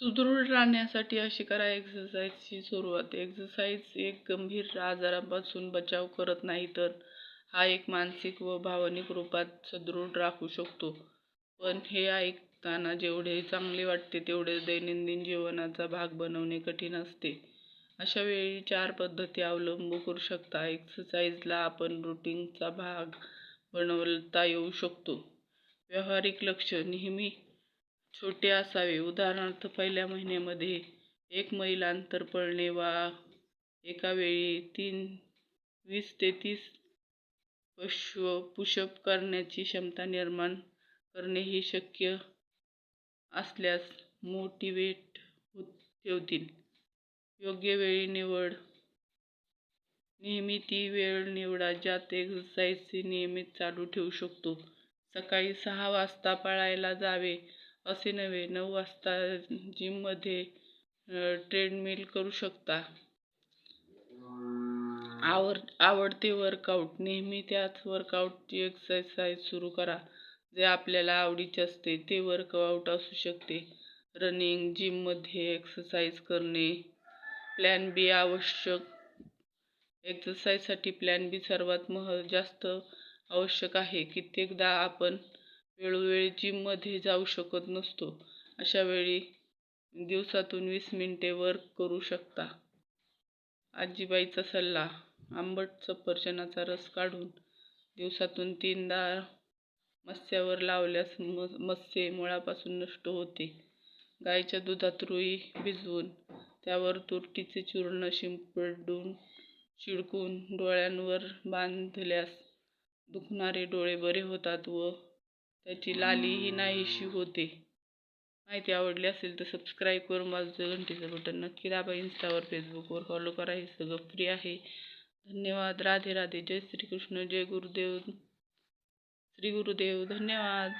सुदृढ राहण्यासाठी अशी करा एक्सरसाइजची सुरुवात. एक्सरसाइज एक गंभीर आजारापासून बचाव करत नाही तर हा एक मानसिक व भावनिक रूपात सुदृढ राखू शकतो. पण हे ऐकताना जेवढे चांगले वाटते तेवढे दैनंदिन जीवनाचा भाग बनवणे कठीण असते. अशा वेळी चार पद्धती अवलंब करू शकता. एक्सरसाइजला आपण रुटीनचा भाग बनवता येऊ शकतो. व्यावहारिक लक्ष नेहमी छोटे असावे. उदाहरणार्थ पहिल्या महिन्यामध्ये एक मैल अंतर पळणे वा एका वेळी तीन वीस ते तीस पश्व पुशअप करण्याची क्षमता निर्माण करणे ही शक्य असल्यास मोटिवेट होत ठेवतील. योग्य वेळी निवड. नेहमी ती वेळ निवडा ज्यात एक्सरसाइजची नियमित चालू ठेवू शकतो. सकाळी सहा वाजता पळायला जावे. असे नव्हे. नऊ वाजता जिममध्ये ट्रेडमिल करू शकता. आवड आवडते वर्कआउट नेहमी त्याच वर्कआउटची एक्सरसाइज सुरू करा. जे आपल्याला आवडीचे असते ते वर्कआउट असू शकते. रनिंग जिममध्ये एक्सरसाइज करणे. प्लॅन बी आवश्यक. एक्सरसाइजसाठी प्लॅन बी सर्वात मह जास्त आवश्यक आहे. कित्येकदा आपण वेळोवेळी जिममध्ये जाऊ शकत नसतो. अशा वेळी दिवसातून वीस मिनिटे वर्क करू शकता. आजीबाईचा सल्ला आंबट सफरचंदाचा रस काढून दिवसातून तीनदा मस्यावर लावल्यास म मस्ये मुळापासून नष्ट होते. गाईच्या दुधात रुई भिजवून त्यावर तुरटीचे चूर्ण शिंपडून शिडकून डोळ्यांवर बांधल्यास दुखणारे डोळे बरे होतात व त्याची लालीही नाहीशी होते. माहिती आवडली असेल तर सबस्क्राईब करून बाजूचं घंटीचं बटन नक्की दाबा. इंस्टावर फेसबुकवर फॉलो करा. हे सगळं फ्री आहे. धन्यवाद. राधे राधे. जय श्रीकृष्ण. जय गुरुदेव. श्री गुरुदेव धन्यवाद.